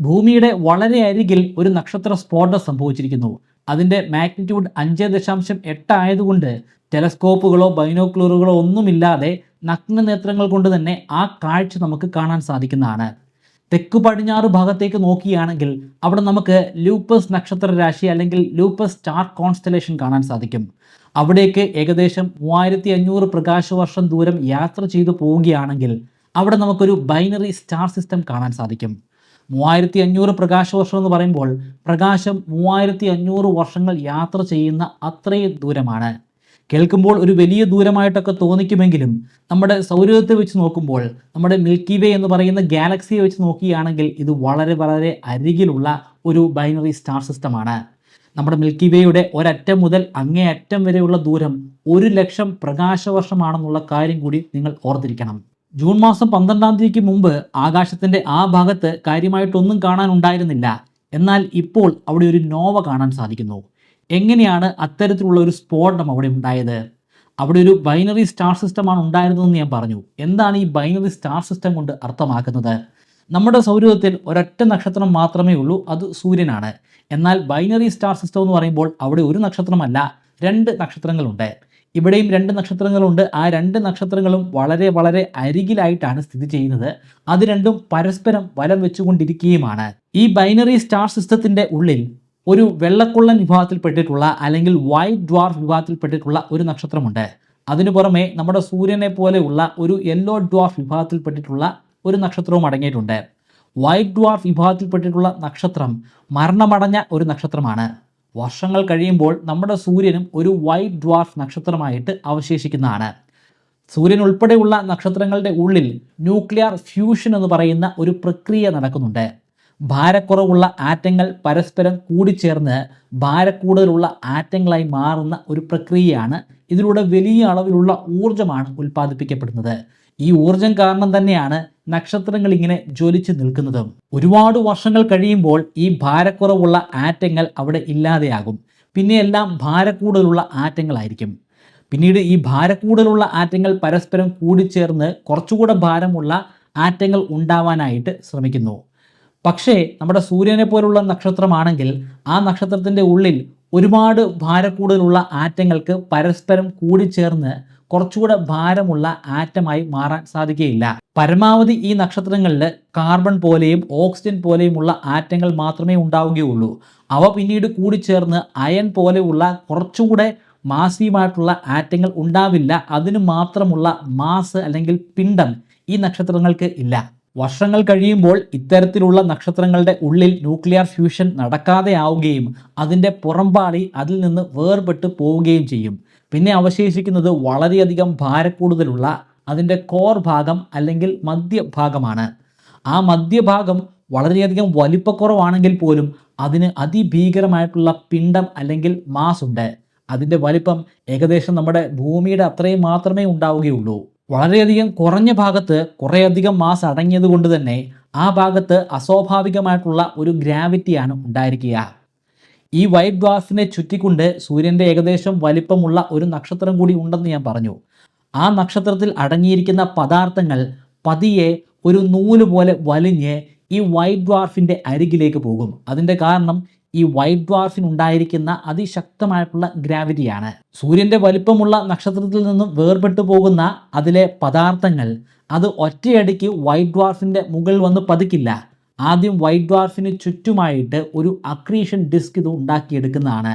ഭൂമിയുടെ വളരെ അരികിൽ ഒരു നക്ഷത്ര സ്ഫോടനം സംഭവിച്ചിരിക്കുന്നു. അതിന്റെ മാഗ്നിറ്റ്യൂഡ് അഞ്ച് ദശാംശം എട്ട് ആയതുകൊണ്ട് ടെലസ്കോപ്പുകളോ ബൈനോക്കുലറുകളോ ഒന്നുമില്ലാതെ നഗ്നനേത്രങ്ങൾ കൊണ്ട് തന്നെ ആ കാഴ്ച നമുക്ക് കാണാൻ സാധിക്കുന്നതാണ്. തെക്ക് പടിഞ്ഞാറ് ഭാഗത്തേക്ക് നോക്കുകയാണെങ്കിൽ അവിടെ നമുക്ക് ലൂപ്പസ് നക്ഷത്ര രാശി അല്ലെങ്കിൽ ലൂപ്പസ് സ്റ്റാർ കോൺസ്റ്റലേഷൻ കാണാൻ സാധിക്കും. അവിടേക്ക് ഏകദേശം മൂവായിരത്തി അഞ്ഞൂറ് പ്രകാശവർഷം ദൂരം യാത്ര ചെയ്തു പോവുകയാണെങ്കിൽ അവിടെ നമുക്കൊരു ബൈനറി സ്റ്റാർ സിസ്റ്റം കാണാൻ സാധിക്കും. മൂവായിരത്തി അഞ്ഞൂറ് പ്രകാശവർഷം എന്ന് പറയുമ്പോൾ പ്രകാശം മൂവായിരത്തി അഞ്ഞൂറ് വർഷങ്ങൾ യാത്ര ചെയ്യുന്ന അത്രയും ദൂരമാണ്. കേൾക്കുമ്പോൾ ഒരു വലിയ ദൂരമായിട്ടൊക്കെ തോന്നിക്കുമെങ്കിലും നമ്മുടെ സൗരത്തെ വെച്ച് നോക്കുമ്പോൾ നമ്മുടെ മിൽക്കി വേ എന്ന് പറയുന്ന ഗാലക്സിയെ വെച്ച് നോക്കുകയാണെങ്കിൽ ഇത് വളരെ വളരെ അരികിലുള്ള ഒരു ബൈനറി സ്റ്റാർ സിസ്റ്റമാണ് നമ്മുടെ മിൽക്കി വേയുടെ ഒരറ്റം മുതൽ അങ്ങേയറ്റം വരെയുള്ള ദൂരം ഒരു ലക്ഷം പ്രകാശവർഷമാണെന്നുള്ള കാര്യം കൂടി നിങ്ങൾ ഓർത്തിരിക്കണം. ജൂൺ മാസം പന്ത്രണ്ടാം തീയതിക്ക് മുമ്പ് ആകാശത്തിന്റെ ആ ഭാഗത്ത് കാര്യമായിട്ടൊന്നും കാണാനുണ്ടായിരുന്നില്ല. എന്നാൽ ഇപ്പോൾ അവിടെ ഒരു നോവ കാണാൻ സാധിക്കുന്നു. എങ്ങനെയാണ് അത്തരത്തിലുള്ള ഒരു സ്ഫോടനം അവിടെ ഉണ്ടായത്? അവിടെ ഒരു ബൈനറി സ്റ്റാർ സിസ്റ്റമാണ് ഉണ്ടായിരുന്നതെന്ന് ഞാൻ പറഞ്ഞു. എന്താണ് ഈ ബൈനറി സ്റ്റാർ സിസ്റ്റം കൊണ്ട് അർത്ഥമാക്കുന്നത്? നമ്മുടെ സൗരയൂഥത്തിൽ ഒരൊറ്റ നക്ഷത്രം മാത്രമേ ഉള്ളൂ അത് സൂര്യനാണ്. എന്നാൽ ബൈനറി സ്റ്റാർ സിസ്റ്റം എന്ന് പറയുമ്പോൾ അവിടെ ഒരു നക്ഷത്രമല്ല രണ്ട് നക്ഷത്രങ്ങളുണ്ട്. ഇവിടെയും രണ്ട് നക്ഷത്രങ്ങളുണ്ട്. ആ രണ്ട് നക്ഷത്രങ്ങളും വളരെ വളരെ അരികിലായിട്ടാണ് സ്ഥിതി ചെയ്യുന്നത്. അത് രണ്ടും പരസ്പരം വലം വെച്ചുകൊണ്ടിരിക്കുകയുമാണ്. ഈ ബൈനറി സ്റ്റാർ സിസ്റ്റത്തിന്റെ ഉള്ളിൽ ഒരു വെള്ളക്കുള്ളൻ വിഭാഗത്തിൽപ്പെട്ടിട്ടുള്ള അല്ലെങ്കിൽ വൈറ്റ് ഡ്വാർഫ് വിഭാഗത്തിൽപ്പെട്ടിട്ടുള്ള ഒരു നക്ഷത്രമുണ്ട്. അതിനു പുറമെ നമ്മുടെ സൂര്യനെ പോലെയുള്ള ഒരു യെല്ലോ ഡ്വാർഫ് വിഭാഗത്തിൽപ്പെട്ടിട്ടുള്ള ഒരു നക്ഷത്രവും അടങ്ങിയിട്ടുണ്ട്. വൈറ്റ് ഡ്വാർഫ് വിഭാഗത്തിൽപ്പെട്ടിട്ടുള്ള നക്ഷത്രം മരണമടഞ്ഞ ഒരു നക്ഷത്രമാണ്. വർഷങ്ങൾ കഴിയുമ്പോൾ നമ്മുടെ സൂര്യനും ഒരു വൈറ്റ് ഡ്വാർഫ് നക്ഷത്രമായിട്ട് അവശേഷിക്കുന്നതാണ്. സൂര്യൻ ഉൾപ്പെടെയുള്ള നക്ഷത്രങ്ങളുടെ ഉള്ളിൽ ന്യൂക്ലിയർ ഫ്യൂഷൻ എന്ന് പറയുന്ന ഒരു പ്രക്രിയ നടക്കുന്നുണ്ട്. ഭാരക്കുറവുള്ള ആറ്റങ്ങൾ പരസ്പരം കൂടിച്ചേർന്ന് ഭാരക്കൂടുതലുള്ള ആറ്റങ്ങളായി മാറുന്ന ഒരു പ്രക്രിയയാണ്. ഇതിലൂടെ വലിയ അളവിലുള്ള ഊർജമാണ് ഉൽപ്പാദിപ്പിക്കപ്പെടുന്നത്. ഈ ഊർജം കാരണം തന്നെയാണ് നക്ഷത്രങ്ങൾ ഇങ്ങനെ ജ്വലിച്ച് നിൽക്കുന്നതും. ഒരുപാട് വർഷങ്ങൾ കഴിയുമ്പോൾ ഈ ഭാരക്കുറവുള്ള ആറ്റങ്ങൾ അവിടെ ഇല്ലാതെയാകും. പിന്നെ എല്ലാം ഭാരക്കൂടുതലുള്ള ആറ്റങ്ങളായിരിക്കും. പിന്നീട് ഈ ഭാരക്കൂടുതലുള്ള ആറ്റങ്ങൾ പരസ്പരം കൂടിച്ചേർന്ന് കുറച്ചുകൂടെ ഭാരമുള്ള ആറ്റങ്ങൾ ഉണ്ടാവാനായിട്ട് ശ്രമിക്കുന്നു. പക്ഷേ നമ്മുടെ സൂര്യനെ പോലുള്ള നക്ഷത്രമാണെങ്കിൽ ആ നക്ഷത്രത്തിന്റെ ഉള്ളിൽ ഒരുപാട് ഭാരക്കൂടുതലുള്ള ആറ്റങ്ങൾക്ക് പരസ്പരം കൂടിച്ചേർന്ന് കുറച്ചുകൂടെ ഭാരമുള്ള ആറ്റമായി മാറാൻ സാധിക്കുകയില്ല. പരമാവധി ഈ നക്ഷത്രങ്ങളിൽ കാർബൺ പോലെയും ഓക്സിജൻ പോലെയുമുള്ള ആറ്റങ്ങൾ മാത്രമേ ഉണ്ടാവുകയുള്ളൂ. അവ പിന്നീട് കൂടിച്ചേർന്ന് അയൺ പോലെയുള്ള കുറച്ചുകൂടെ മാസീവായിട്ടുള്ള ആറ്റങ്ങൾ ഉണ്ടാവില്ല. അതിന് മാത്രമുള്ള മാസ് അല്ലെങ്കിൽ പിണ്ഡം ഈ നക്ഷത്രങ്ങൾക്ക് ഇല്ല. വർഷങ്ങൾ കഴിയുമ്പോൾ ഇത്തരത്തിലുള്ള നക്ഷത്രങ്ങളുടെ ഉള്ളിൽ ന്യൂക്ലിയർ ഫ്യൂഷൻ നടക്കാതെ ആവുകയും അതിന്റെ പുറംപാളി അതിൽ നിന്ന് വേർപെട്ട് പോവുകയും ചെയ്യും. പിന്നെ അവശേഷിക്കുന്നത് വളരെയധികം ഭാരക്കൂടുതലുള്ള അതിന്റെ കോർ ഭാഗം അല്ലെങ്കിൽ മധ്യഭാഗമാണ്. ആ മധ്യഭാഗം വളരെയധികം വലിപ്പക്കുറവാണെങ്കിൽ പോലും അതിന് അതിഭീകരമായിട്ടുള്ള പിണ്ഡം അല്ലെങ്കിൽ മാസ് ഉണ്ട്. അതിന്റെ വലിപ്പം ഏകദേശം നമ്മുടെ ഭൂമിയുടെ അത്രയും മാത്രമേ ഉണ്ടാവുകയുള്ളൂ. വളരെയധികം കുറഞ്ഞ ഭാഗത്ത് കുറേയധികം മാസ് അടങ്ങിയത് കൊണ്ട് തന്നെ ആ ഭാഗത്ത് അസ്വാഭാവികമായിട്ടുള്ള ഒരു ഗ്രാവിറ്റിയാണ് ഉണ്ടായിരിക്കുക. ഈ വൈറ്റ് ഗ്ലാസിനെ ചുറ്റിക്കൊണ്ട് സൂര്യന്റെ ഏകദേശം വലിപ്പമുള്ള ഒരു നക്ഷത്രം കൂടി ഉണ്ടെന്ന് ഞാൻ പറഞ്ഞു. ആ നക്ഷത്രത്തിൽ അടങ്ങിയിരിക്കുന്ന പദാർത്ഥങ്ങൾ പതിയെ ഒരു നൂൽ പോലെ വലിഞ്ഞ് ഈ വൈറ്റ് ഡ്വാർഫിന്റെ അരികിലേക്ക് പോകും. അതിന്റെ കാരണം ഈ വൈറ്റ് ഡ്വാർഫിന് ഉണ്ടായിരിക്കുന്ന അതിശക്തമായിട്ടുള്ള ഗ്രാവിറ്റിയാണ് സൂര്യന്റെ വലിപ്പമുള്ള നക്ഷത്രത്തിൽ നിന്നും വേർപെട്ടു പോകുന്ന അതിലെ പദാർത്ഥങ്ങൾ അത് ഒറ്റയടിക്ക് വൈറ്റ് ഡ്വാർഫിന്റെ മുകളിൽ വന്ന് പതിക്കില്ല. ആദ്യം വൈറ്റ് ഡ്വാർഫിന് ചുറ്റുമായിട്ട് ഒരു അക്രീഷൻ ഡിസ്ക് ഇത് ഉണ്ടാക്കിയെടുക്കുന്നതാണ്.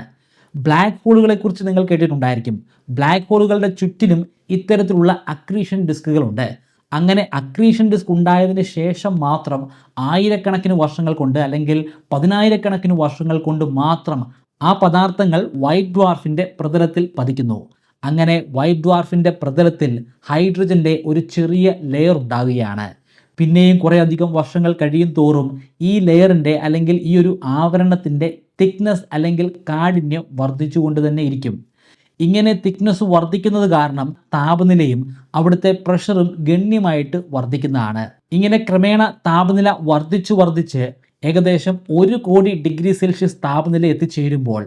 ബ്ലാക്ക് ഹോളുകളെ കുറിച്ച് നിങ്ങൾ കേട്ടിട്ടുണ്ടായിരിക്കും. ബ്ലാക്ക് ഹോളുകളുടെ ചുറ്റിലും ഇത്തരത്തിലുള്ള അക്രീഷൻ ഡിസ്കുകളുണ്ട് അങ്ങനെ അക്രീഷൻ ഡിസ്ക് ഉണ്ടായതിന് ശേഷം മാത്രം ആയിരക്കണക്കിന് വർഷങ്ങൾ കൊണ്ട് അല്ലെങ്കിൽ പതിനായിരക്കണക്കിന് വർഷങ്ങൾ കൊണ്ട് മാത്രം ആ പദാർത്ഥങ്ങൾ വൈറ്റ് ഡ്വാർഫിന്റെ പ്രതലത്തിൽ പതിക്കുന്നു. അങ്ങനെ വൈറ്റ് ഡ്വാർഫിന്റെ പ്രതലത്തിൽ ഹൈഡ്രജന്റെ ഒരു ചെറിയ ലെയർ ഉണ്ടാവുകയാണ്. പിന്നെയും കുറേ അധികം വർഷങ്ങൾ കഴിയും തോറും ഈ ലെയറിന്റെ അല്ലെങ്കിൽ ഈ ഒരു ആവരണത്തിന്റെ തിക്നെസ് അല്ലെങ്കിൽ കാഠിന്യം വർദ്ധിച്ചുകൊണ്ട് തന്നെ ഇരിക്കും. ഇങ്ങനെ തിക്നെസ് വർദ്ധിക്കുന്നത് കാരണം താപനിലയും അവിടുത്തെ പ്രഷറും ഗണ്യമായിട്ട് വർദ്ധിക്കുന്നതാണ്. ഇങ്ങനെ ക്രമേണ താപനില വർദ്ധിച്ചു വർദ്ധിച്ച് ഏകദേശം ഒരു കോടി ഡിഗ്രി സെൽഷ്യസ് താപനില എത്തിച്ചേരുമ്പോൾ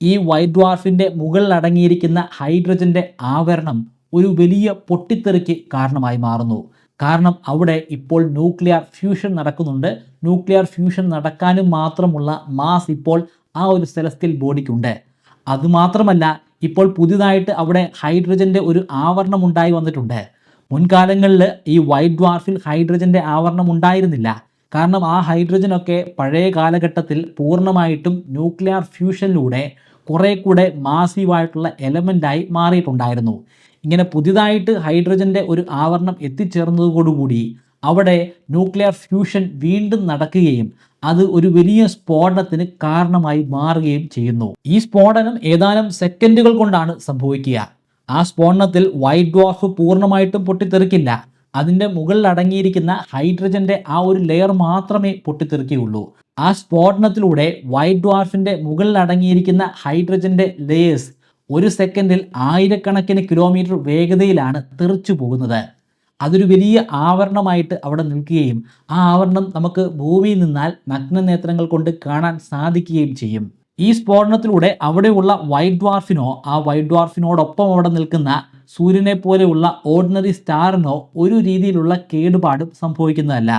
ഈ വൈറ്റ് ഡ്വാർഫിന്റെ മുകളിൽ അടങ്ങിയിരിക്കുന്ന ഹൈഡ്രജന്റെ ആവരണം ഒരു വലിയ പൊട്ടിത്തെറിക്ക് കാരണമായി മാറുന്നു. കാരണം അവിടെ ഇപ്പോൾ ന്യൂക്ലിയർ ഫ്യൂഷൻ നടക്കുന്നുണ്ട്. ന്യൂക്ലിയർ ഫ്യൂഷൻ നടക്കാനും മാത്രമുള്ള മാസ് ഇപ്പോൾ ആ ഒരു സ്ഥലത്തിൽ ബോഡിക്കുണ്ട്. അതുമാത്രമല്ല ഇപ്പോൾ പുതിയതായിട്ട് അവിടെ ഹൈഡ്രജന്റെ ഒരു ആവരണം ഉണ്ടായി വന്നിട്ടുണ്ട്. മുൻകാലങ്ങളിൽ ഈ വൈറ്റ് ഡ്വാർഫിൽ ഹൈഡ്രജന്റെ ആവരണം ഉണ്ടായിരുന്നില്ല. കാരണം ആ ഹൈഡ്രജനൊക്കെ പഴയ കാലഘട്ടത്തിൽ പൂർണമായിട്ടും ന്യൂക്ലിയർ ഫ്യൂഷനിലൂടെ കുറേ കൂടെ മാസീവായിട്ടുള്ള എലമെന്റായി മാറിയിട്ടുണ്ടായിരുന്നു. ഇങ്ങനെ പുതിയതായിട്ട് ഹൈഡ്രജന്റെ ഒരു ആവരണം എത്തിച്ചേർന്നതോടുകൂടി അവിടെ ന്യൂക്ലിയർ ഫ്യൂഷൻ വീണ്ടും നടക്കുകയും അത് ഒരു വലിയ സ്ഫോടനത്തിന് കാരണമായി മാറുകയും ചെയ്യുന്നു. ഈ സ്ഫോടനം ഏതാനും സെക്കൻഡുകൾ കൊണ്ടാണ് സംഭവിക്കുക. ആ സ്ഫോടനത്തിൽ വൈറ്റ് ഡ്വാർഫ് പൂർണമായിട്ടും പൊട്ടിത്തെറിക്കില്ല. അതിന്റെ മുകളിൽ അടങ്ങിയിരിക്കുന്ന ഹൈഡ്രജന്റെ ആ ഒരു ലെയർ മാത്രമേ പൊട്ടിത്തെറിക്കുകയുള്ളൂ. ആ സ്ഫോടനത്തിലൂടെ വൈറ്റ് ഡ്വാർഫിന്റെ മുകളിൽ അടങ്ങിയിരിക്കുന്ന ഹൈഡ്രജന്റെ ലേയേഴ്സ് ഒരു സെക്കൻഡിൽ ആയിരക്കണക്കിന് കിലോമീറ്റർ വേഗതയിലാണ് തെറിച്ചു പോകുന്നത്. അതൊരു വലിയ ആവരണമായിട്ട് അവിടെ നിൽക്കുകയും ആ ആവരണം നമുക്ക് ഭൂമിയിൽ നിന്നാൽ നഗ്നനേത്രങ്ങൾ കൊണ്ട് കാണാൻ സാധിക്കുകയും ചെയ്യും. ഈ സ്ഫോടനത്തിലൂടെ അവിടെയുള്ള വൈറ്റ് ഡ്വാർഫിനോ ആ വൈറ്റ് ഡ്വാർഫിനോടൊപ്പം അവിടെ നിൽക്കുന്ന സൂര്യനെ പോലെയുള്ള ഓർഡിനറി സ്റ്റാറിനോ ഒരു രീതിയിലുള്ള കേടുപാടും സംഭവിക്കുന്നതല്ല.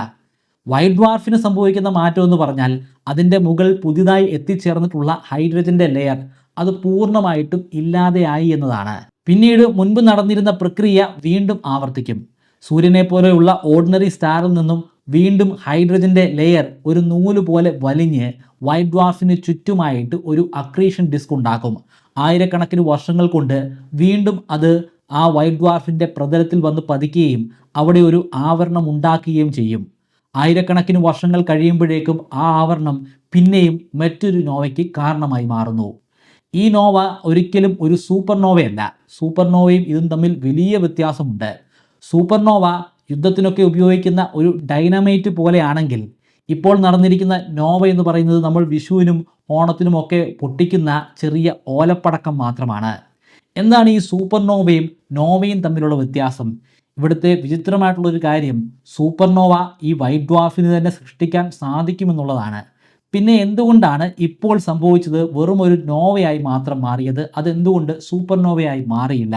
വൈറ്റ് ഡ്വാർഫിന് സംഭവിക്കുന്ന മാറ്റം എന്ന് പറഞ്ഞാൽ അതിന്റെ മുകൾ പുതിയതായി എത്തിച്ചേർന്നിട്ടുള്ള ഹൈഡ്രജന്റെ ലെയർ അത് പൂർണമായിട്ടും ഇല്ലാതെയായി എന്നതാണ്. പിന്നീട് മുൻപ് നടന്നിരുന്ന പ്രക്രിയ വീണ്ടും ആവർത്തിക്കും. സൂര്യനെ പോലെയുള്ള ഓർഡിനറി സ്റ്റാറിൽ നിന്നും വീണ്ടും ഹൈഡ്രജന്റെ ലെയർ ഒരു നൂൽ പോലെ വലിഞ്ഞ് വൈറ്റ് ഡ്വാർഫിന് ചുറ്റുമായിട്ട് ഒരു അക്രീഷൻ ഡിസ്ക് ഉണ്ടാക്കും. ആയിരക്കണക്കിന് വർഷങ്ങൾ കൊണ്ട് വീണ്ടും അത് ആ വൈറ്റ് ഡ്വാർഫിന്റെ പ്രതലത്തിൽ വന്ന് പതിക്കുകയും അവിടെ ഒരു ആവരണം ഉണ്ടാക്കുകയും ചെയ്യും. ആയിരക്കണക്കിന് വർഷങ്ങൾ കഴിയുമ്പോഴേക്കും ആ ആവരണം പിന്നെയും മറ്റൊരു നോവയ്ക്ക് കാരണമായി മാറുന്നു. ഈ നോവ ഒരിക്കലും ഒരു സൂപ്പർനോവയല്ല. സൂപ്പർനോവയും സൂപ്പർ നോവയും ഇതും തമ്മിൽ വലിയ വ്യത്യാസമുണ്ട്. സൂപ്പർനോവ യുദ്ധത്തിനൊക്കെ ഉപയോഗിക്കുന്ന ഒരു ഡൈനമൈറ്റ് പോലെയാണെങ്കിൽ ഇപ്പോൾ നടന്നിരിക്കുന്ന നോവ എന്ന് പറയുന്നത് നമ്മൾ വിഷുവിനും ഓണത്തിനുമൊക്കെ പൊട്ടിക്കുന്ന ചെറിയ ഓലപ്പടക്കം മാത്രമാണ്. എന്താണ് ഈ സൂപ്പർനോവയും നോവയും തമ്മിലുള്ള വ്യത്യാസം? ഇവിടുത്തെ വിചിത്രമായിട്ടുള്ളൊരു കാര്യം സൂപ്പർനോവ ഈ വൈറ്റ് ഡ്വാഫിന് തന്നെ സൃഷ്ടിക്കാൻ സാധിക്കുമെന്നുള്ളതാണ്. പിന്നെ എന്തുകൊണ്ടാണ് ഇപ്പോൾ സംഭവിച്ചത് വെറും ഒരു നോവയായി മാത്രം മാറിയത്? അതെന്തുകൊണ്ട് സൂപ്പർ നോവയായി മാറിയില്ല?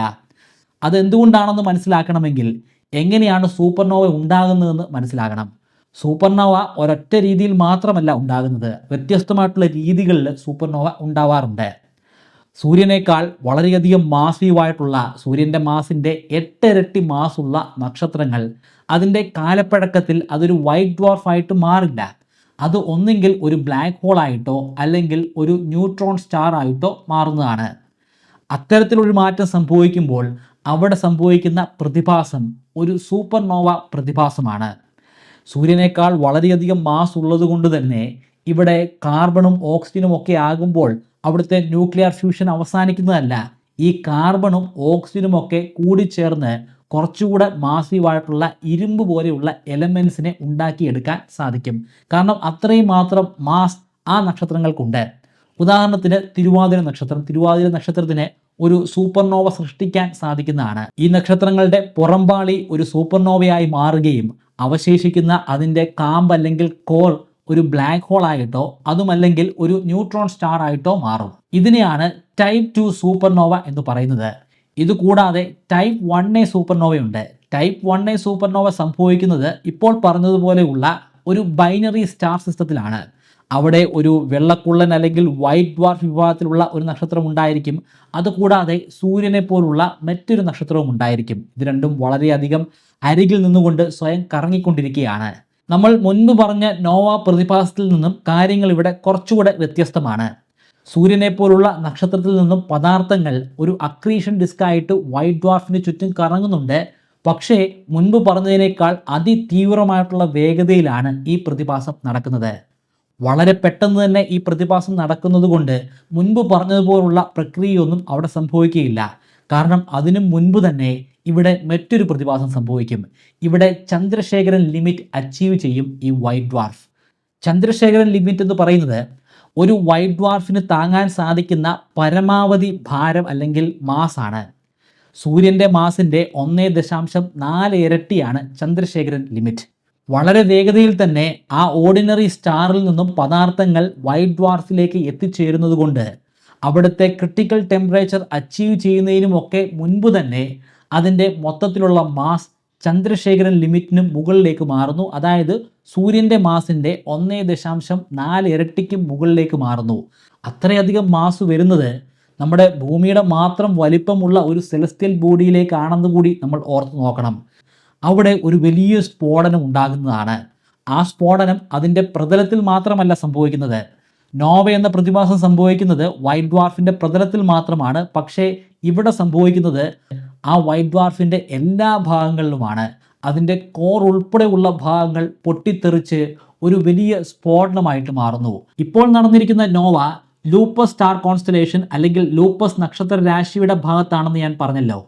അതെന്തുകൊണ്ടാണെന്ന് മനസ്സിലാക്കണമെങ്കിൽ എങ്ങനെയാണ് സൂപ്പർ നോവ ഉണ്ടാകുന്നതെന്ന് മനസ്സിലാകണം. സൂപ്പർനോവ ഒരൊറ്റ രീതിയിൽ മാത്രമല്ല ഉണ്ടാകുന്നത്. വ്യത്യസ്തമായിട്ടുള്ള രീതികളിൽ സൂപ്പർനോവ ഉണ്ടാവാറുണ്ട്. സൂര്യനേക്കാൾ വളരെയധികം മാസീവായിട്ടുള്ള സൂര്യന്റെ മാസിന്റെ എട്ടിരട്ടി മാസുള്ള നക്ഷത്രങ്ങൾ അതിന്റെ കാലപ്പഴക്കത്തിൽ അതൊരു വൈറ്റ് ഡ്വാർഫായിട്ട് മാറില്ല. അത് ഒന്നെങ്കിൽ ഒരു ബ്ലാക്ക് ഹോൾ ആയിട്ടോ അല്ലെങ്കിൽ ഒരു ന്യൂട്രോൺ സ്റ്റാർ ആയിട്ടോ മാറുന്നതാണ്. അത്തരത്തിലൊരു മാറ്റം സംഭവിക്കുമ്പോൾ അവിടെ സംഭവിക്കുന്ന പ്രതിഭാസം ഒരു സൂപ്പർനോവ പ്രതിഭാസമാണ്. സൂര്യനേക്കാൾ വളരെയധികം മാസ് ഉള്ളത് കൊണ്ട് തന്നെ ഇവിടെ കാർബണും ഓക്സിജനും ഒക്കെ ആകുമ്പോൾ അവിടുത്തെ ന്യൂക്ലിയർ ഫ്യൂഷൻ അവസാനിക്കുന്നതല്ല. ഈ കാർബണും ഓക്സിജനും ഒക്കെ കൂടിച്ചേർന്ന് കുറച്ചുകൂടെ മാസീവായിട്ടുള്ള ഇരുമ്പ് പോലെയുള്ള എലമെൻസിനെ ഉണ്ടാക്കിയെടുക്കാൻ സാധിക്കും. കാരണം അത്രയും മാത്രം മാസ് ആ നക്ഷത്രങ്ങൾക്കുണ്ട്. ഉദാഹരണത്തിന് തിരുവാതിര നക്ഷത്രം. തിരുവാതിര നക്ഷത്രത്തിന് ഒരു സൂപ്പർനോവ സൃഷ്ടിക്കാൻ സാധിക്കുന്നതാണ്. ഈ നക്ഷത്രങ്ങളുടെ പുറംപാളി ഒരു സൂപ്പർനോവയായി മാറുകയും അവശേഷിക്കുന്ന അതിന്റെ കാമ്പ് അല്ലെങ്കിൽ കോൾ ഒരു ബ്ലാക്ക് ഹോൾ ആയിട്ടോ അതുമല്ലെങ്കിൽ ഒരു ന്യൂട്രോൺ സ്റ്റാർ ആയിട്ടോ മാറും. ഇതിനെയാണ് ടൈപ്പ് ടു സൂപ്പർനോവ എന്ന് പറയുന്നത്. ഇതുകൂടാതെ ടൈപ്പ് വൺ എ സൂപ്പർനോവയുണ്ട് ടൈപ്പ് വൺ എ സൂപ്പർനോവ സംഭവിക്കുന്നത് ഇപ്പോൾ പറഞ്ഞതുപോലെയുള്ള ഒരു ബൈനറി സ്റ്റാർ സിസ്റ്റത്തിലാണ് അവിടെ ഒരു വെള്ളക്കുള്ളൻ അല്ലെങ്കിൽ വൈറ്റ് ഡ്വാർഫ് വിഭാഗത്തിലുള്ള ഒരു നക്ഷത്രം ഉണ്ടായിരിക്കും അതുകൂടാതെ സൂര്യനെ പോലുള്ള മറ്റൊരു നക്ഷത്രവും ഉണ്ടായിരിക്കും. ഇത് രണ്ടും വളരെയധികം അരികിൽ നിന്നുകൊണ്ട് സ്വയം കറങ്ങിക്കൊണ്ടിരിക്കുകയാണ്. നമ്മൾ മുൻപ് പറഞ്ഞ നോവ പ്രതിഭാസത്തിൽ നിന്നും കാര്യങ്ങൾ ഇവിടെ കുറച്ചുകൂടെ വ്യത്യസ്തമാണ്. സൂര്യനെ പോലുള്ള നക്ഷത്രത്തിൽ നിന്നും പദാർത്ഥങ്ങൾ ഒരു അക്രീഷൻ ഡിസ്ക് ആയിട്ട് വൈറ്റ് ഡ്വാർഫിന് ചുറ്റും കറങ്ങുന്നുണ്ട്. പക്ഷേ മുൻപ് പറഞ്ഞതിനേക്കാൾ അതിതീവ്രമായിട്ടുള്ള വേഗതയിലാണ് ഈ പ്രതിഭാസം നടക്കുന്നത്. വളരെ പെട്ടെന്ന് തന്നെ ഈ പ്രതിഭാസം നടക്കുന്നത് കൊണ്ട് മുൻപ് പറഞ്ഞതുപോലുള്ള പ്രക്രിയയൊന്നും അവിടെ സംഭവിക്കുകയില്ല. കാരണം അതിനു മുൻപ് തന്നെ ഇവിടെ മറ്റൊരു പ്രതിഭാസം സംഭവിക്കും. ഇവിടെ ചന്ദ്രശേഖരൻ ലിമിറ്റ് അച്ചീവ് ചെയ്യും ഈ വൈറ്റ് ഡ്വാർഫ് ചന്ദ്രശേഖരൻ ലിമിറ്റ് എന്ന് പറയുന്നത് ഒരു വൈറ്റ് ഡ്വാർഫിന് താങ്ങാൻ സാധിക്കുന്ന പരമാവധി ഭാരം അല്ലെങ്കിൽ മാസാണ്. സൂര്യന്റെ മാസിന്റെ ഒന്നേ ദശാംശം നാല് ഇരട്ടിയാണ് ചന്ദ്രശേഖരൻ ലിമിറ്റ്. വളരെ വേഗതയിൽ തന്നെ ആ ഓർഡിനറി സ്റ്റാറിൽ നിന്നും പദാർത്ഥങ്ങൾ വൈറ്റ് ഡ്വാർഫിലേക്ക് എത്തിച്ചേരുന്നത് കൊണ്ട് അവിടുത്തെ ക്രിട്ടിക്കൽ ടെമ്പറേച്ചർ അച്ചീവ് ചെയ്യുന്നതിനുമൊക്കെ മുൻപ് തന്നെ അതിന്റെ മൊത്തത്തിലുള്ള മാസ് ചന്ദ്രശേഖരൻ ലിമിറ്റിനും മുകളിലേക്ക് മാറുന്നു. അതായത് സൂര്യന്റെ മാസിന്റെ ഒന്നേ ദശാംശം നാല് ഇരട്ടിക്ക് മുകളിലേക്ക് മാറുന്നു. അത്രയധികം മാസ് വരുന്നത് നമ്മുടെ ഭൂമിയുടെ മാത്രം വലിപ്പമുള്ള ഒരു സെലസ്റ്റ്യൽ ബോഡിയിലേക്കാണെന്ന് കൂടി നമ്മൾ ഓർത്ത് നോക്കണം. അവിടെ ഒരു വലിയ സ്ഫോടനം ഉണ്ടാകുന്നതാണ്. ആ സ്ഫോടനം അതിന്റെ പ്രതലത്തിൽ മാത്രമല്ല സംഭവിക്കുന്നത്. നോവ എന്ന പ്രതിഭാസം സംഭവിക്കുന്നത് വൈറ്റ് ഡ്വാർഫിന്റെ പ്രതലത്തിൽ മാത്രമാണ്. പക്ഷേ ഇവിടെ സംഭവിക്കുന്നത് ആ വൈറ്റ് ഡ്വാർഫിന്റെ എല്ലാ ഭാഗങ്ങളിലുമാണ്. അതിന്റെ കോർ ഉൾപ്പെടെയുള്ള ഭാഗങ്ങൾ പൊട്ടിത്തെറിച്ച് ഒരു വലിയ സ്ഫോടനമായിട്ട് മാറുന്നു. ഇപ്പോൾ നടന്നിരിക്കുന്ന നോവ ലൂപ്പസ് സ്റ്റാർ കോൺസ്റ്റലേഷൻ അല്ലെങ്കിൽ ലൂപ്പസ് നക്ഷത്ര രാശിയുടെ ഭാഗത്താണെന്ന് ഞാൻ പറഞ്ഞല്ലോ.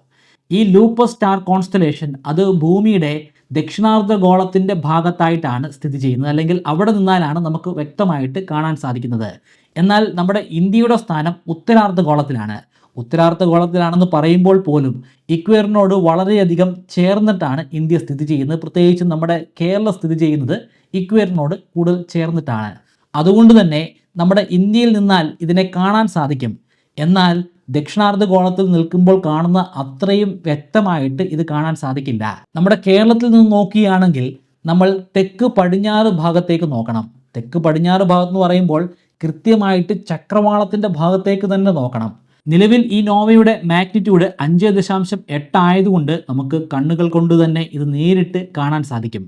ഈ ലൂപ്പസ് സ്റ്റാർ കോൺസ്റ്റലേഷൻ അത് ഭൂമിയുടെ ദക്ഷിണാർദ്ധ ഗോളത്തിന്റെ ഭാഗത്തായിട്ടാണ് സ്ഥിതി ചെയ്യുന്നത്. അല്ലെങ്കിൽ അവിടെ നിന്നാലാണ് നമുക്ക് വ്യക്തമായിട്ട് കാണാൻ സാധിക്കുന്നത്. എന്നാൽ നമ്മുടെ ഇന്ത്യയുടെ സ്ഥാനം ഉത്തരാർദ്ധ ഗോളത്തിലാണ്. ഉത്തരാർദ്ധ ഗോളത്തിലാണെന്ന് പറയുമ്പോൾ പോലും ഇക്വേറിനോട് വളരെയധികം ചേർന്നിട്ടാണ് ഇന്ത്യ സ്ഥിതി ചെയ്യുന്നത്. പ്രത്യേകിച്ച് നമ്മുടെ കേരളം സ്ഥിതി ചെയ്യുന്നത് ഇക്വേറിനോട് കൂടുതൽ ചേർന്നിട്ടാണ്. അതുകൊണ്ട് തന്നെ നമ്മുടെ ഇന്ത്യയിൽ നിന്നാൽ ഇതിനെ കാണാൻ സാധിക്കും. എന്നാൽ ദക്ഷിണാർദ്ധ ഗോളത്തിൽ നിൽക്കുമ്പോൾ കാണുന്ന അത്രയും വ്യക്തമായിട്ട് ഇത് കാണാൻ സാധിക്കില്ല. നമ്മുടെ കേരളത്തിൽ നിന്ന് നോക്കുകയാണെങ്കിൽ നമ്മൾ തെക്ക് പടിഞ്ഞാറ് ഭാഗത്തേക്ക് നോക്കണം. തെക്ക് പടിഞ്ഞാറ് ഭാഗത്ത് എന്ന് പറയുമ്പോൾ കൃത്യമായിട്ട് ചക്രവാളത്തിന്റെ ഭാഗത്തേക്ക് തന്നെ നോക്കണം. നിലവിൽ ഈ നോവയുടെ മാഗ്നിറ്റ്യൂഡ് അഞ്ച് ദശാംശം എട്ടായതുകൊണ്ട് നമുക്ക് കണ്ണുകൾ കൊണ്ട് തന്നെ ഇത് നേരിട്ട് കാണാൻ സാധിക്കും.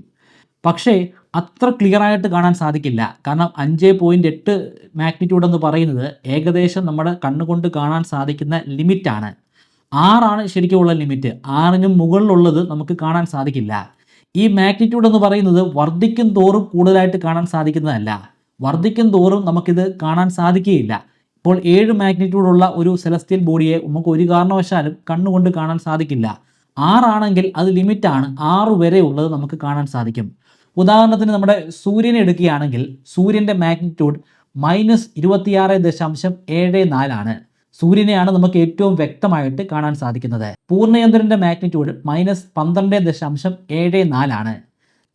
പക്ഷേ അത്ര ക്ലിയർ ആയിട്ട് കാണാൻ സാധിക്കില്ല. കാരണം അഞ്ച് പോയിന്റ് എട്ട് മാഗ്നിറ്റ്യൂഡ് എന്ന് പറയുന്നത് ഏകദേശം നമ്മുടെ കണ്ണുകൊണ്ട് കാണാൻ സാധിക്കുന്ന ലിമിറ്റാണ് ആറാണ് ശരിക്കുമുള്ള ലിമിറ്റ് ആറിനും മുകളിലുള്ളത് നമുക്ക് കാണാൻ സാധിക്കില്ല. ഈ മാഗ്നിറ്റ്യൂഡ് എന്ന് പറയുന്നത് വർദ്ധിക്കും തോറും കൂടുതലായിട്ട് കാണാൻ സാധിക്കുന്നതല്ല. വർദ്ധിക്കും തോറും നമുക്കിത് കാണാൻ സാധിക്കുകയില്ല. ഇപ്പോൾ ഏഴ് മാഗ്നിറ്റ്യൂഡുള്ള ഒരു സെലസ്റ്റിയൽ ബോഡിയെ നമുക്ക് ഒരു കാരണവശാലും കണ്ണുകൊണ്ട് കാണാൻ സാധിക്കില്ല. ആറാണെങ്കിൽ അത് ലിമിറ്റാണ് ആറ് വരെ ഉള്ളത് നമുക്ക് കാണാൻ സാധിക്കും. ഉദാഹരണത്തിന് നമ്മുടെ സൂര്യനെ എടുക്കുകയാണെങ്കിൽ സൂര്യന്റെ മാഗ്നിറ്റ്യൂഡ് മൈനസ് ഇരുപത്തിയാറ് ദശാംശം ഏഴ് നാലാണ് സൂര്യനെയാണ് നമുക്ക് ഏറ്റവും വ്യക്തമായിട്ട് കാണാൻ സാധിക്കുന്നത്. പൂർണയന്ത്രന്റെ മാഗ്നിറ്റ്യൂഡ് മൈനസ് പന്ത്രണ്ട് ദശാംശം ഏഴ് നാലാണ്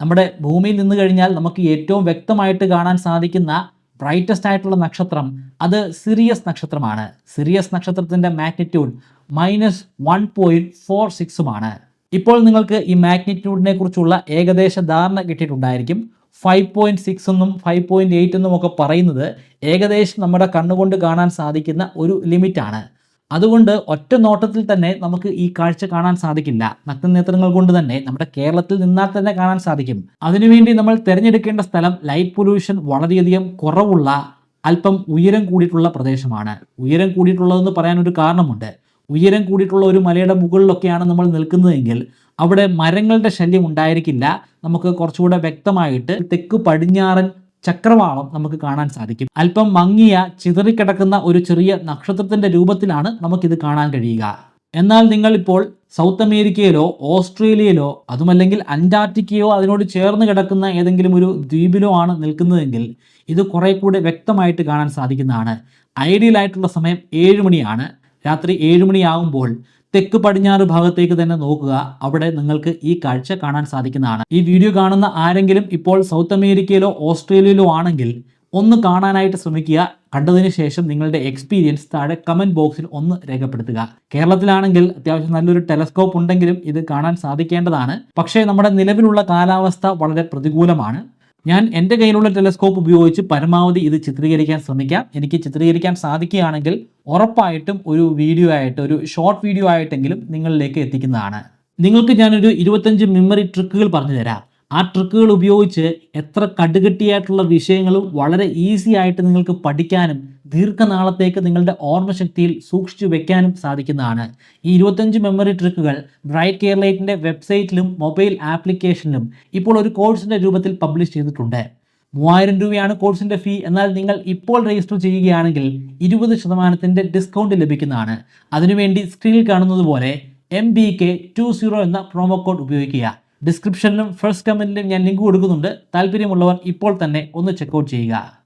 നമ്മുടെ ഭൂമിയിൽ നിന്ന് കഴിഞ്ഞാൽ നമുക്ക് ഏറ്റവും വ്യക്തമായിട്ട് കാണാൻ സാധിക്കുന്ന ബ്രൈറ്റസ്റ്റ് ആയിട്ടുള്ള നക്ഷത്രം അത് സിറിയസ് നക്ഷത്രമാണ്. സിറിയസ് നക്ഷത്രത്തിന്റെ magnitude minus one point four സിക്സുമാണ് ഇപ്പോൾ നിങ്ങൾക്ക് ഈ മാഗ്നിറ്റ്യൂഡിനെ കുറിച്ചുള്ള ഏകദേശ ധാരണ കിട്ടിയിട്ടുണ്ടായിരിക്കും. ഫൈവ് പോയിന്റ് സിക്സ് എന്നും ഫൈവ് പോയിന്റ് എയ്റ്റ് എന്നും ഒക്കെ പറയുന്നത് ഏകദേശം നമ്മുടെ കണ്ണുകൊണ്ട് കാണാൻ സാധിക്കുന്ന ഒരു ലിമിറ്റാണ് അതുകൊണ്ട് ഒറ്റ നോട്ടത്തിൽ തന്നെ നമുക്ക് ഈ കാഴ്ച കാണാൻ സാധിക്കില്ല. നഗ്നനേത്രങ്ങൾ കൊണ്ട് തന്നെ നമ്മുടെ കേരളത്തിൽ നിന്നാൽ തന്നെ കാണാൻ സാധിക്കും. അതിനുവേണ്ടി നമ്മൾ തിരഞ്ഞെടുക്കേണ്ട സ്ഥലം ലൈറ്റ് പൊല്യൂഷൻ വളരെയധികം കുറവുള്ള അല്പം ഉയരം കൂടിയിട്ടുള്ള പ്രദേശമാണ്. ഉയരം കൂടിയിട്ടുള്ളതെന്ന് പറയാൻ ഒരു കാരണമുണ്ട്. ഉയരം കൂടിയിട്ടുള്ള ഒരു മലയുടെ മുകളിലൊക്കെയാണ് നമ്മൾ നിൽക്കുന്നതെങ്കിൽ അവിടെ മരങ്ങളുടെ ശല്യം ഉണ്ടായിരിക്കില്ല. നമുക്ക് കുറച്ചുകൂടെ വ്യക്തമായിട്ട് തെക്ക് പടിഞ്ഞാറൻ ചക്രവാളം നമുക്ക് കാണാൻ സാധിക്കും. അല്പം മങ്ങിയ ചിതറിക്കിടക്കുന്ന ഒരു ചെറിയ നക്ഷത്രത്തിന്റെ രൂപത്തിലാണ് നമുക്കിത് കാണാൻ കഴിയുക. എന്നാൽ നിങ്ങൾ ഇപ്പോൾ സൗത്ത് അമേരിക്കയിലോ ഓസ്ട്രേലിയയിലോ അതുമല്ലെങ്കിൽ അന്റാർട്ടിക്കയോ അതിനോട് ചേർന്ന് കിടക്കുന്ന ഏതെങ്കിലും ഒരു ദ്വീപിലോ ആണ് നിൽക്കുന്നതെങ്കിൽ ഇത് കുറെ കൂടെ വ്യക്തമായിട്ട് കാണാൻ സാധിക്കുന്നതാണ്. ഐഡിയൽ ആയിട്ടുള്ള സമയം ഏഴ് മണിയാണ്. രാത്രി ഏഴ് മണിയാകുമ്പോൾ തെക്ക് പടിഞ്ഞാറ് ഭാഗത്തേക്ക് തന്നെ നോക്കുക. അവിടെ നിങ്ങൾക്ക് ഈ കാഴ്ച കാണാൻ സാധിക്കുന്നതാണ്. ഈ വീഡിയോ കാണുന്ന ആരെങ്കിലും ഇപ്പോൾ സൗത്ത് അമേരിക്കയിലോ ഓസ്ട്രേലിയയിലോ ആണെങ്കിൽ ഒന്ന് കാണാനായിട്ട് ശ്രമിക്കുക. കണ്ടതിന് ശേഷം നിങ്ങളുടെ എക്സ്പീരിയൻസ് താഴെ കമന്റ് ബോക്സിൽ ഒന്ന് രേഖപ്പെടുത്തുക. കേരളത്തിലാണെങ്കിൽ അത്യാവശ്യം നല്ലൊരു ടെലസ്കോപ്പ് ഉണ്ടെങ്കിലും ഇത് കാണാൻ സാധിക്കേണ്ടതാണ്. പക്ഷേ നമ്മുടെ നിലവിലുള്ള കാലാവസ്ഥ വളരെ പ്രതികൂലമാണ്. ഞാൻ എന്റെ കയ്യിലുള്ള ടെലസ്കോപ്പ് ഉപയോഗിച്ച് പരമാവധി ഇത് ചിത്രീകരിക്കാൻ ശ്രമിക്കാം. എനിക്ക് ചിത്രീകരിക്കാൻ സാധിക്കുകയാണെങ്കിൽ ഉറപ്പായിട്ടും ഒരു വീഡിയോ ആയിട്ട് ഒരു ഷോർട്ട് വീഡിയോ ആയിട്ടെങ്കിലും നിങ്ങളിലേക്ക് എത്തിക്കുന്നതാണ്. നിങ്ങൾക്ക് ഞാനൊരു ഇരുപത്തഞ്ച് മെമ്മറി ട്രിക്കുകൾ പറഞ്ഞു തരാം ആ ട്രിക്കുകൾ ഉപയോഗിച്ച് എത്ര കടുകട്ടിയായിട്ടുള്ള വിഷയങ്ങളും വളരെ ഈസി ആയിട്ട് നിങ്ങൾക്ക് പഠിക്കാനും ദീർഘനാളത്തേക്ക് നിങ്ങളുടെ ഓർമ്മശക്തിയിൽ സൂക്ഷിച്ചു വെക്കാനും സാധിക്കുന്നതാണ്. ഈ ഇരുപത്തഞ്ച് മെമ്മറി ട്രിക്കുകൾ ബ്രൈറ്റ് കെയർലൈറ്റിന്റെ വെബ്സൈറ്റിലും മൊബൈൽ ആപ്ലിക്കേഷനിലും ഇപ്പോൾ ഒരു കോഴ്സിന്റെ രൂപത്തിൽ പബ്ലിഷ് ചെയ്തിട്ടുണ്ട്. മൂവായിരം രൂപയാണ് കോഴ്സിന്റെ ഫീ എന്നാൽ നിങ്ങൾ ഇപ്പോൾ രജിസ്റ്റർ ചെയ്യുകയാണെങ്കിൽ ഇരുപത് ശതമാനത്തിന്റെ ഡിസ്കൗണ്ട് ലഭിക്കുന്നതാണ്. അതിനുവേണ്ടി സ്ക്രീനിൽ കാണുന്നത് പോലെ M B K two zero എന്ന പ്രോമോ കോഡ് ഉപയോഗിക്കുക. ഡിസ്ക്രിപ്ഷനിലും ഫസ്റ്റ് കമന്റിലും ഞാൻ ലിങ്ക് കൊടുക്കുന്നുണ്ട്. താല്പര്യമുള്ളവർ ഇപ്പോൾ തന്നെ ഒന്ന് ചെക്കൗട്ട് ചെയ്യുക.